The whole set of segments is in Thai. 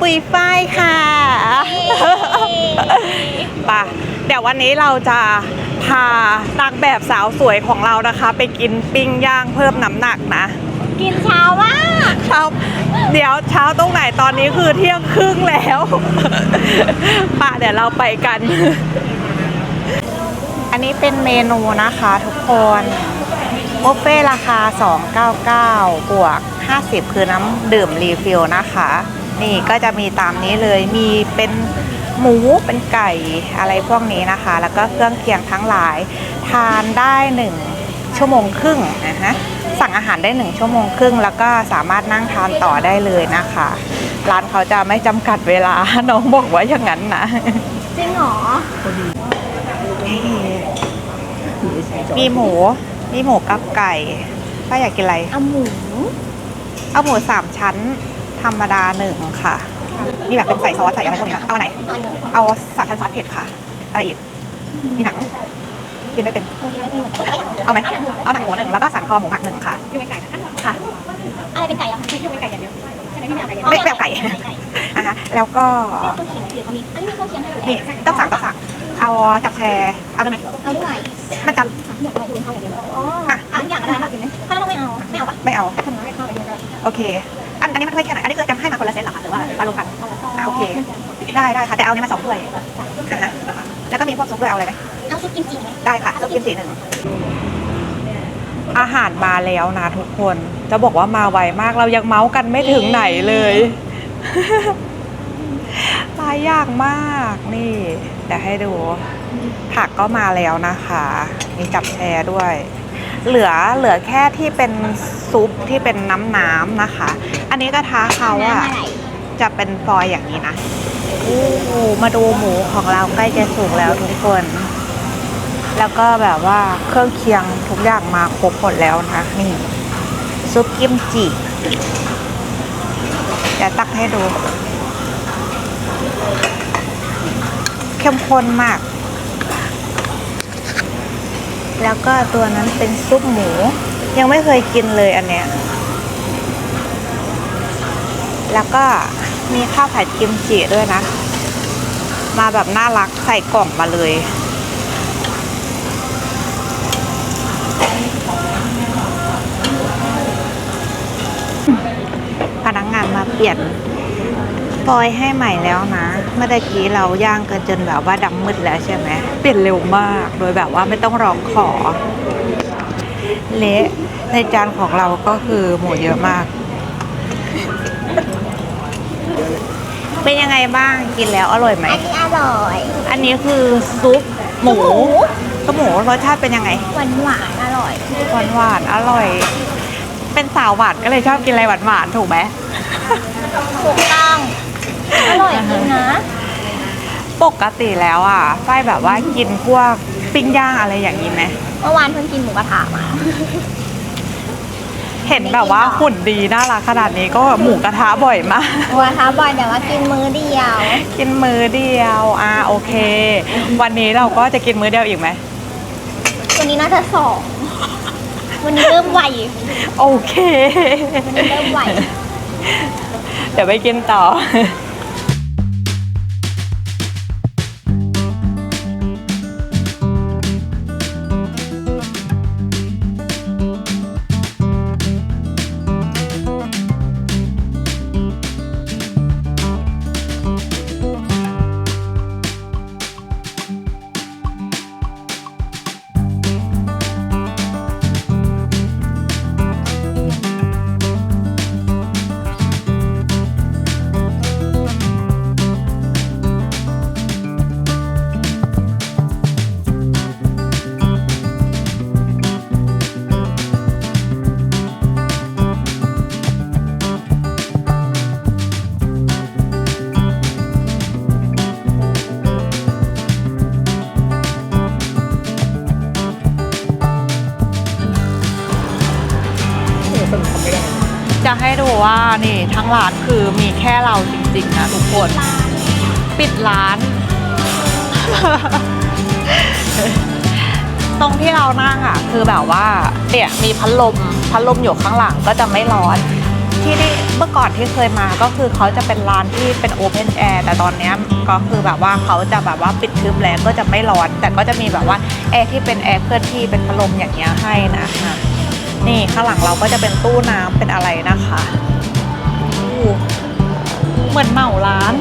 ปุยฝ้ายค่ะไป่ะเดี๋ยววันนี้เราจะพานางแบบสาวสวยของเรานะคะ ไปกินปิ้งย่างเพิ่มน้ำหนักนะ กินเช้ามากเช้าเดี๋ยวเช้าตรงไหนตอนนี้คือเที่ยงครึ่งแล้วป่ะเดี๋ยวเราไปกัน อันนี้เป็นเมนูนะคะทุกคนบุฟเฟ่ต์ราคา 299 บวก 50 คือน้ำดื่มรีฟิลนะคะ นี่ก็จะมีตามนี้เลยมีเป็นหมูเป็นไก่อะไรพวกนี้นะคะ แล้วก็เครื่องเคียงทั้งหลาย ทานได้1ชั่วโมงครึ่งนะฮะสั่งอาหารได้1ชั่วโมงครึ่ง แล้วก็สามารถนั่งทานต่อได้เลยนะคะ ร้านเขาจะไม่จำกัดเวลา น้องบอกว่าอย่างนั้นนะ จริงเหรอ มีหมู มีหมูกับไก่ป้าอยากกินอะไร เอาหมู เอาหมูสามชั้นธ รรมดาหนึ่งค่ะ มีแบบเป็นใส่ซอสใส่อะไรพวกนี้นะเอาอันไหนอันนี้เอาสามชั้นซอสเผ็ดค่ะอะไรอีกมีหนังกินไม่เป็น เอาไหมเอาหนังหมูหนึ่งแล้วก็สันคอหมูหักหนึ่งค่ะค่ะ อะไรเป็นไก่อะไม่ใช่เป็นไก่อย่างเดียวใช่ไหมไม่เอาไก่อย่างเดียวไม่แบบไก่นะคะแล้วก็เครื่องเคียงคือเขามีอันนี้มีเครื่องเคียงให้ด้วยนี่ต้องสั่งต้องสั่งเอาจับแชร์เอาได้ไหมเอาด้วยมันจะหมดเลยคุณเข้าอย่างเดียวอ๋ออะอันอย่างอะไรคะกินไหมถ้าเราไม่เอาไม่เอาปะไม่เอาทำไมไม่เข้าไปเดียวกันโอเค อันอันนี้มันถ้วยแค่ไหนอันนี้คือจะให้มาคนละเซตเหรอคะหรือว่ามารวมกันอ่าโอเค ได้ได้ค่ะแต่เอาเนี่ยมาสองถ้วยนะฮะแล้วก็มีพวกซุปด้วยเอาอะไรไหมเอาซุปกิมจิไหมได้ค่ะซุปกิมจิหนึ่งอาหารมาแล้วนะทุกคน จะบอกว่ามาไวมากเรายังเมาส์กันไม่ถึงไหนเลยหลายอย่างมากนี่เดี๋ยวให้ดู ผักก็มาแล้วนะคะ มีจับแชร์ด้วย เหลือเหลือแค่ที่เป็นซุปที่เป็นน้ำน้ำนะคะ อันนี้กระทะเขาอะจะเป็นฟอยอย่างนี้นะโอ้โหมาดูหมูของเราใกล้จะสุกแล้วทุกคน แล้วก็แบบว่าเครื่องเคียงทุกอย่างมาครบหมดแล้วนะนี่ ซุปกิมจิเดี๋ยวตักให้ดู เข้มข้นมาก แล้วก็ตัวนั้นเป็นซุปหมู ยังไม่เคยกินเลยอันเนี้ย แล้วก็มีข้าวผัดกิมจิด้วยนะ มาแบบน่ารักใส่กล่องมาเลย พนักงานมาเปลี่ยน ฟอยล์ให้ใหม่แล้วนะ เมื่อตะกี้เราย่างกันจนแบบว่าดำมืดแล้วใช่ไหมเปลี่ยนเร็วมาก โดยแบบว่าไม่ต้องร้องขอ เละในจานของเราก็คือหมูเยอะมาก เป็นยังไงบ้างกินแล้วอร่อยไหม อันนี้อร่อย อันนี้คือซุปหมูซุปหมูรสชาติเป็นยังไง หวานหวานๆอร่อย หวานหวานๆอร่อย เป็นสาวหวานก็เลยชอบกินอะไรหวานหวานๆถูกไหมถูกต้อง อร่อยจริงนะ ปกติแล้วอะฝ้ายแบบว่ากินพวกปิ้งย่างอะไรอย่างนี้ไหม เมื่อวานเพิ่งกินหมูกระทะมา เห็นแบบว่าหุ่นดีน่ารักขนาดนี้ก็หมูกระทะบ่อยมาก หมูกระทะบ่อยแต่ว่ากินมื้อเดียว กินมือเดียว อ่าโอเค วันนี้เราก็จะกินมื้อเดียวอีกไหม วันนี้น่าจะสอง วันนี้เริ่มไหวโอเค วันนี้เริ่มไหว เดี๋ยวไปกินต่อ ว่านี่ทั้งร้านคือมีแค่เราจริงๆนะทุกคน ปิดร้าน ตรงที่เรานั่งอะ คือแบบว่าเนี่ยมีพัดลมพัดลมอยู่ข้างหลังก็จะไม่ร้อนที่นี่เมื่อก่อนที่เคยมาก็คือเขาจะเป็นร้านที่เป็นโอเพนแอร์แต่ตอนเนี้ยก็คือแบบว่าเขาจะแบบว่าปิดทึบแล้วก็จะไม่ร้อน แต่ก็จะมีแบบว่าแอร์ที่เป็นแอร์เคลื่อนที่เป็นพัดลมอย่างเงี้ยให้นะคะ นี่ข้างหลังเราก็จะเป็นตู้น้ำเป็นอะไรนะคะเหมือนเหมาร้าน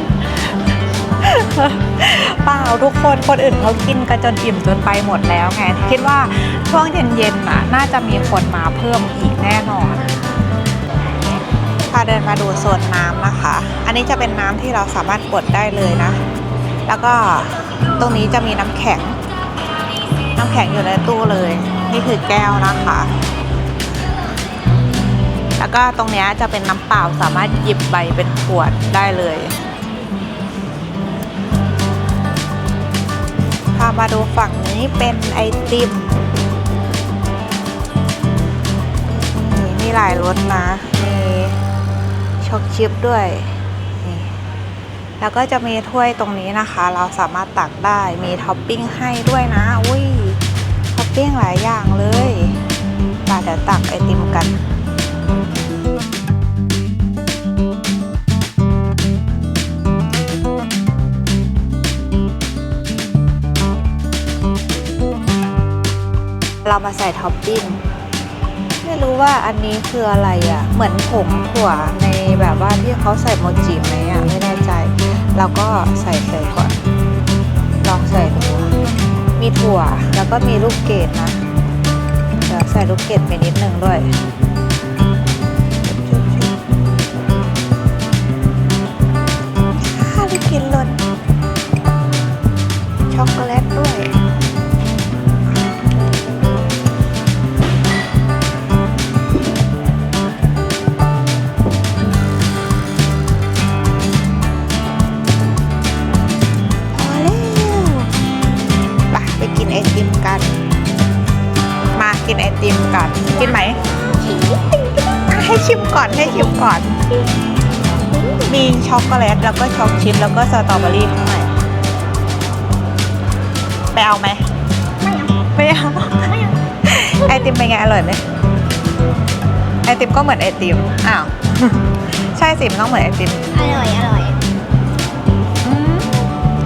เปล่าทุกคนคนอื่นเขากินกันจนอิ่มจนไปหมดแล้วไง คิดว่าช่วงเย็นๆน่ะน่าจะมีคนมาเพิ่มอีกแน่นอนพาเดินมาดูโซนน้ำนะคะ อันนี้จะเป็นน้ำที่เราสามารถกดได้เลยนะ แล้วก็ตรงนี้จะมีน้ำแข็ง น้ำแข็งอยู่ในตู้เลย นี่คือแก้วนะคะ แล้วก็ตรงนี้จะเป็นน้ำเปล่าสามารถหยิบใบเป็นขวดได้เลยพามาดูฝั่งนี้เป็นไอติมนี่มีหลายรสนะ มีช็อกชิปด้วยนี่แล้วก็จะมีถ้วยตรงนี้นะคะ เราสามารถตักได้มีท็อปปิ้งให้ด้วยนะ อุ้ยท็อปปิ้งหลายอย่างเลยมาเดี๋ยวตักไอติมกัน เรามาใส่ท็อปปิ้งไม่รู้ว่าอันนี้คืออะไรอะ่ะ เหมือนผงถั่วในแบบว่าที่เขาใส่โมจิไหมอะ่ะ ไม่แน่ใจเราก็ใส่ใส่ก่อน ลองใส่ดูมีถั่วแล้วก็มีลูกเกดนะเดี๋ยวใส่ลูกเกดไปนิดนึงด้วย ข้าวลูกกินหล่นช็อกโกแลตด้วยพอแล้วไปไปกินไอติมกันมากินไอติมกันกินไหมอะให้ชิมก่อน ให้ชิมก่อน มีช็อกโกแลตแล้วก็ช็อกชิพแล้วก็สตรอเบอรี่ข้างในไปเอาไหมไม่เอาไม่เอาไอติมเป็นไงอร่อยไหมไอติมก็เหมือนไอติมอ้าวใช่สิมันต้องเหมือนไอติมอร่อยอร่อยอืม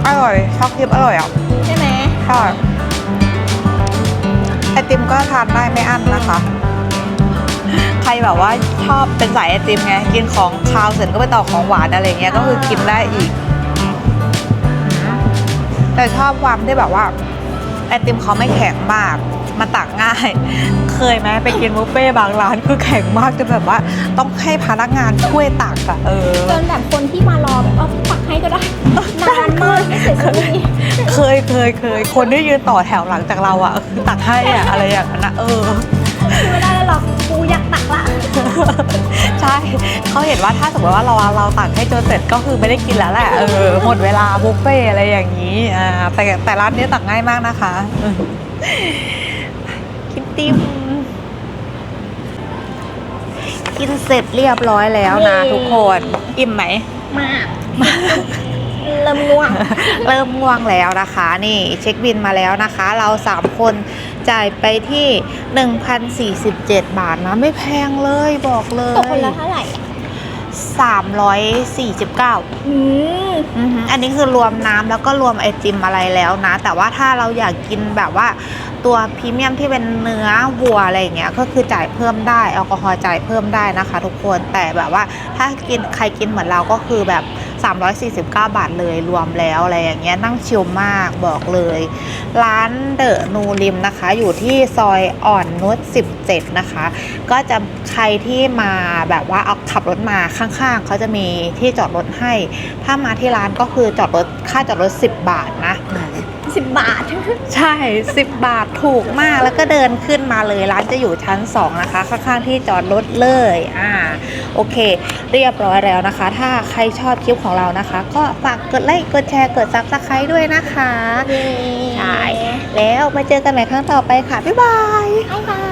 อร่อยช็อกชิพอร่อยอะใช่ไหมใช่ไอติมก็ทานได้ไม่อั้นนะคะใค รแบบว่าชอบเป็นสายไอติมไงกินของคาวเสร็จก็ไปต่อของหวานอะไรเงี้ยก็คือกินได้อีกอืมแต่ชอบความที่แบบว่าไอติมเขาไม่แข็งมากมันตักง่าย เคยไหมไปกินบุฟเฟ่ต์บางร้านคือแข็งมากจนแบบว่าต้องให้พนักงานช่วยตักอะเออจนแบบคนที่มารอแบบว่าตักให้ก็ได้นานมากไม่เสร็จสักทีเคยเคยเคยคนที่ยืนต่อแถวหลังจากเราอะคือตักให้อะอะไรอย่างนั้นนะเออ ใช่เขาเห็นว่าถ้าสมมติว่าเราเราตักให้จนเสร็จก็คือไม่ได้กินแล้วแหละเออหมดเวลาบุฟเฟ่ต์อะไรอย่างนี้อ่าแต่แต่ร้านนี้ตักง่ายมากนะคะเออกินติมกินเสร็จเรียบร้อยแล้วนะทุกคนอิ่มไหมมาก เริ่มง่วง เริ่มง่วงแล้วนะคะ นี่เช็คบินมาแล้วนะคะ เราสามคนจ่ายไปที่ 1,047 บาทนะ ไม่แพงเลยบอกเลยตกคนละเท่าไหร่อะ349อืมอือหืออันนี้คือรวมน้ำแล้วก็รวมไอติมอะไรแล้วนะ แต่ว่าถ้าเราอยากกินแบบว่าตัวพรีเมียมที่เป็นเนื้อวัวอะไรอย่างเงี้ยก็คือจ่ายเพิ่มได้แอลกอฮอล์จ่ายเพิ่มได้นะคะ ทุกคนแต่แบบว่าถ้ากินใครกินเหมือนเราก็คือแบบ 349 บาทเลยรวมแล้วอะไรอย่างเงี้ยนั่งชิลมากบอกเลย ร้านเดอะนูริมนะคะ อยู่ที่ซอยอ่อนนุช17 นะคะ ก็จะใครที่มาแบบว่าเอาขับรถมาข้างๆ เขาจะมีที่จอดรถให้ ถ้ามาที่ร้านก็คือจอดรถค่าจอดรถ 10 บาทนะ สิบบาท ใช่ 10 บาทถูกมากแล้วก็เดินขึ้นมาเลยร้านจะอยู่ชั้น 2 นะคะ ข้างๆที่จอดรถเลยอ่าโอเค เรียบร้อยแล้วนะคะ ถ้าใครชอบคลิปของเรานะคะ ก็ฝากกดไลค์กดแชร์กด subscribe ด้วยนะคะ ใช่ แล้วมาเจอกันใหม่ครั้งต่อไปค่ะ บ๊ายบาย บ๊ายบาย